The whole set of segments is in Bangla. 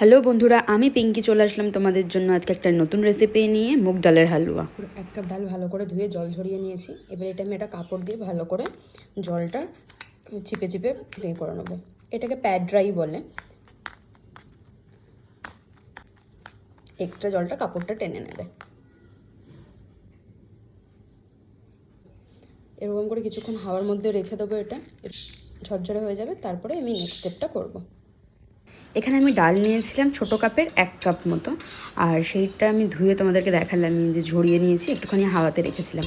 হ্যালো বন্ধুরা, আমি পিঙ্কি চলে আসলাম তোমাদের জন্য আজকে একটা নতুন রেসিপি নিয়ে, মুগ ডালের হালুয়া। এক কাপ ডাল ভালো করে ধুয়ে জল ঝরিয়ে নিয়েছি। এবার এটা আমি একটা কাপড় দিয়ে ভালো করে জলটা চিপে চিপে ইয়ে করে নেব। এটাকে প্যাড ড্রাই বলে। এক্সট্রা জলটা কাপড়টা টেনে নেবে। এরকম করে কিছুক্ষণ হাওয়ার মধ্যে রেখে দেবো এটা। ঝরঝরে হয়ে যাবে, তারপরে আমি নেক্সট স্টেপটা করব। এখানে আমি ডাল নিয়েছিলাম ছোটো কাপের এক কাপ মতো। আর সেইটা আমি ধুয়ে তোমাদেরকে দেখালাম যে ঝরিয়ে নিয়েছি, একটুখানি হাওয়াতে রেখেছিলাম।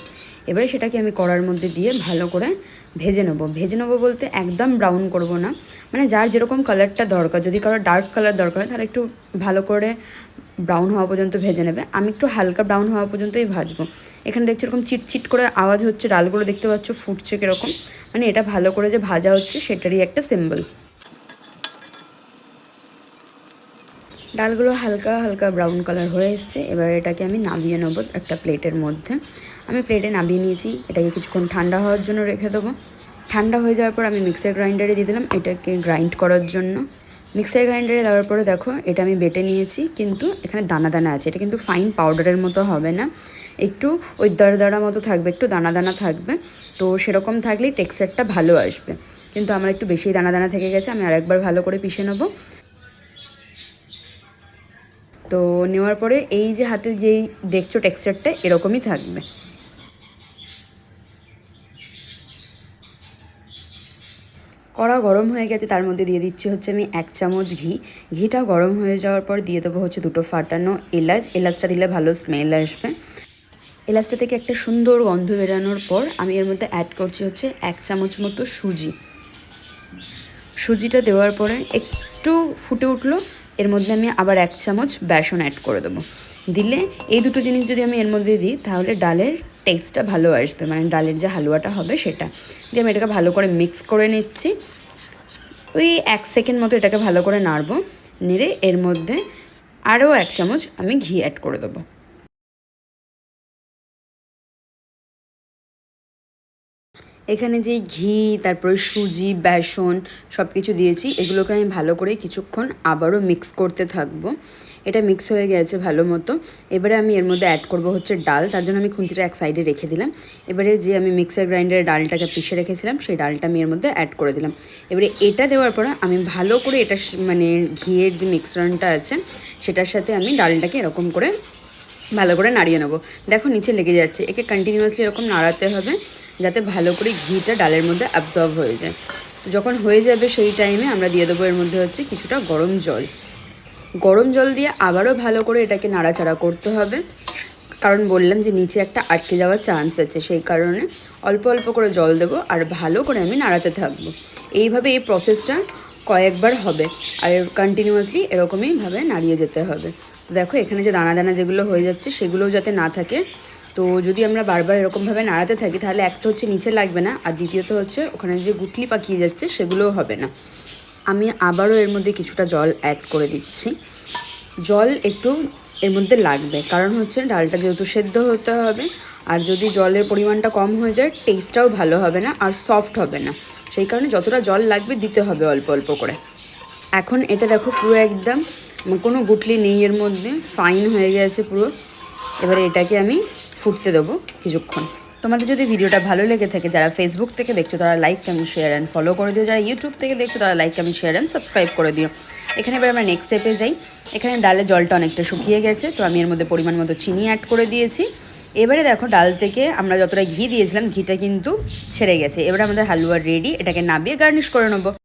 এবারে সেটাকে আমি কড়ার মধ্যে দিয়ে ভালো করে ভেজে নেব। ভেজে নেব বলতে একদম ব্রাউন করব না। মানে যার যেরকম কালারটা দরকার, যদি কারও ডার্ক কালার দরকার হয়, তাহলে একটু ভালো করে ব্রাউন হওয়া পর্যন্ত ভেজে নেবে। আমি একটু হালকা ব্রাউন হওয়া পর্যন্তই ভাজবো। এখানে দেখছি এরকম চিটচিট করে আওয়াজ হচ্ছে, ডালগুলো দেখতে পাচ্ছ ফুটছে কীরকম। মানে এটা ভালো করে যে ভাজা হচ্ছে, সেটারই একটা সিম্বল ডালগুলো হালকা হালকা ব্রাউন কালার হয়ে এসছে। এবার এটাকে আমি নামিয়ে নেব একটা প্লেটের মধ্যে। আমি প্লেটে নামিয়ে নিয়েছি, এটাকে কিছুক্ষণ ঠান্ডা হওয়ার জন্য রেখে দেবো। ঠান্ডা হয়ে যাওয়ার পর আমি মিক্সার গ্রাইন্ডারে দিয়ে দিলাম এটাকে গ্রাইন্ড করার জন্য। মিক্সার গ্রাইন্ডারে দেওয়ার পরে দেখো, এটা আমি বেটে নিয়েছি, কিন্তু এখানে দানা দানা আছে। এটা কিন্তু ফাইন পাউডারের মতো হবে না। একটু ওই দাঁড়া দাঁড়া মতো থাকবে, একটু দানা দানা থাকবে। তো সেরকম থাকলেই টেক্সচারটা ভালো আসবে। কিন্তু আমার একটু বেশি দানা দানা থেকে গেছে, আমি আরেকবার ভালো করে পিষে নেব। তো নেওয়ার পরে এই যে হাতে যেই দেখছ টেক্সচারটা, এরকমই থাকবে। কড়া গরম হয়ে গেছে, তার মধ্যে দিয়ে দিচ্ছি হচ্ছে আমি এক চামচ ঘি। ঘিটা গরম হয়ে যাওয়ার পর দিয়ে দেবো হচ্ছে দুটো ফাটানো এলাচ। এলাচটা দিলে ভালো স্মেল আসবে। এলাচটা থেকে একটা সুন্দর গন্ধ বেরানোর পর আমি এর মধ্যে অ্যাড করছি হচ্ছে এক চামচ মতো সুজি। সুজিটা দেওয়ার পরে একটু ফুটে উঠল এর মধ্যে আমি আবার এক চামচ বেসন অ্যাড করে দেবো। দিলে এই দুটো জিনিস যদি আমি এর মধ্যে দিই, তাহলে ডালের টেস্টটা ভালো আসবে। মানে ডালের যে হালুয়াটা হবে সেটা। দিয়ে আমি এটাকে ভালো করে মিক্স করে নিচ্ছি। ওই এক সেকেন্ড মতো এটাকে ভালো করে নাড়বো। নেড়ে এর মধ্যে আরও এক চামচ আমি ঘি অ্যাড করে দেবো। এখানে যে ঘি, তারপরে সুজি, বেসন সব কিছু দিয়েছি, এগুলোকে আমি ভালো করে কিছুক্ষণ আবারও মিক্স করতে থাকব। এটা মিক্স হয়ে গেছে ভালো মতো। এবারে আমি এর মধ্যে অ্যাড করব হচ্ছে ডাল, তার জন্য আমি খুন্তিটা এক সাইডে রেখে দিলাম। এবারে যে আমি মিক্সার গ্রাইন্ডারে ডালটাকে পিষে রেখেছিলাম, সেই ডালটা আমি এর মধ্যে অ্যাড করে দিলাম। এবারে এটা দেওয়ার পরে আমি ভালো করে এটা মানে ঘিয়ের যে মিক্সরনটা আছে, সেটার সাথে আমি ডালটাকে এরকম করে ভালো করে নাড়িয়ে নেব। দেখো নিচে লেগে যাচ্ছে। একে কন্টিনিউয়াসলি এরকম নাড়াতে হবে। যাতে ভালো করে ঘিটা ডালের মধ্যে অ্যাবজর্ব হয়ে যায়। তো যখন হয়ে যাবে সেই টাইমে আমরা দিয়ে দেবো এর মধ্যে হচ্ছে কিছুটা গরম জল। গরম জল দিয়ে আবারও ভালো করে এটাকে নাড়াচাড়া করতে হবে। কারণ বললাম যে নিচে একটা আটকে যাওয়ার চান্স আছে, সেই কারণে অল্প অল্প করে জল দেবো আর ভালো করে আমি নাড়াতে থাকব। এইভাবে এই প্রসেসটা কয়েকবার হবে আর কন্টিনিউয়াসলি এরকমইভাবে নাড়িয়ে যেতে হবে। তো দেখো এখানে যে দানা দানা যেগুলো হয়ে যাচ্ছে সেগুলোও যাতে না থাকে তো যদি আমরা বারবার এরকমভাবে নাড়াতে থাকি, তাহলে একটা হচ্ছে নিচে লাগবে না, আর দ্বিতীয়ত হচ্ছে ওখানে যে গুটলি পাকিয়ে যাচ্ছে সেগুলোও হবে না। আমি আবারও এর মধ্যে কিছুটা জল অ্যাড করে দিচ্ছি। জল একটু এর মধ্যে লাগবে, কারণ হচ্ছে ডালটা যেহেতু সেদ্ধ হতে হবে, আর যদি জলের পরিমাণটা কম হয়ে যায় টেস্টটাও ভালো হবে না, আর সফট হবে না। সেই কারণে যতটা জল লাগবে, দিতে হবে অল্প অল্প করে। এখন এটা দেখো পুরো একদম, কোনো গুটলি নেই এর মধ্যে ফাইন হয়ে গেছে পুরো। এবারে এটাকে আমি ফুটতে দেবো কিছুক্ষণ। তোমাদের যদি ভিডিওটা ভালো লেগে থাকে, যারা ফেসবুক থেকে দেখছ, তারা like comment share and follow করে দিও। যারা ইউটিউব থেকে দেখছ, তারা like comment share and subscribe করে দিও। এখানে এবার আমরা নেক্সট স্টেপে যাই। এখানে ডালের জলটা অনেকটা শুকিয়ে গেছে, তো আমি এর মধ্যে পরিমাণ মতো চিনি অ্যাড করে দিয়েছি। এবারে দেখো, ডাল থেকে আমরা যতটা ঘি দিয়েছিলাম, ঘিটা কিন্তু ছেড়ে গেছে। এবারে আমাদের হালুয়া রেডি এটাকে নাবিয়ে গার্নিশ করে নেব।